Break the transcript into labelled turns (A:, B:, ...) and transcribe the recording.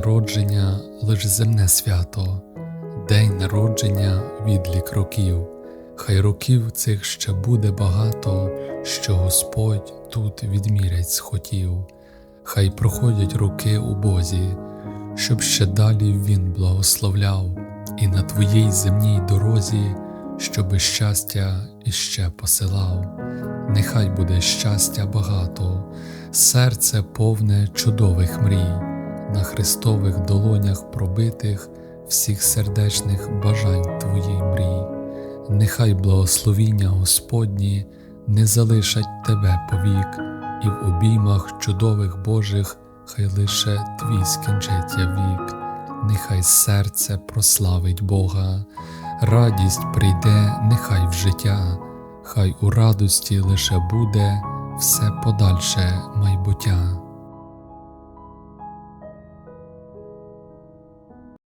A: народження лиш земне свято, день народження відлік років, хай років цих ще буде багато, що Господь тут відмірять схотів, хай проходять роки у Бозі, щоб ще далі Він благословляв, і на твоїй земній дорозі, щоби щастя іще посилав. Нехай буде щастя багато, серце повне чудових мрій, Христових долонях пробитих всіх сердечних бажань твоїй мрій. Нехай благословіння Господні не залишать тебе повік, і в обіймах чудових Божих хай лише твій скінчиться вік, нехай серце прославить Бога, радість прийде, нехай в життя хай у радості лише буде все подальше майбуття.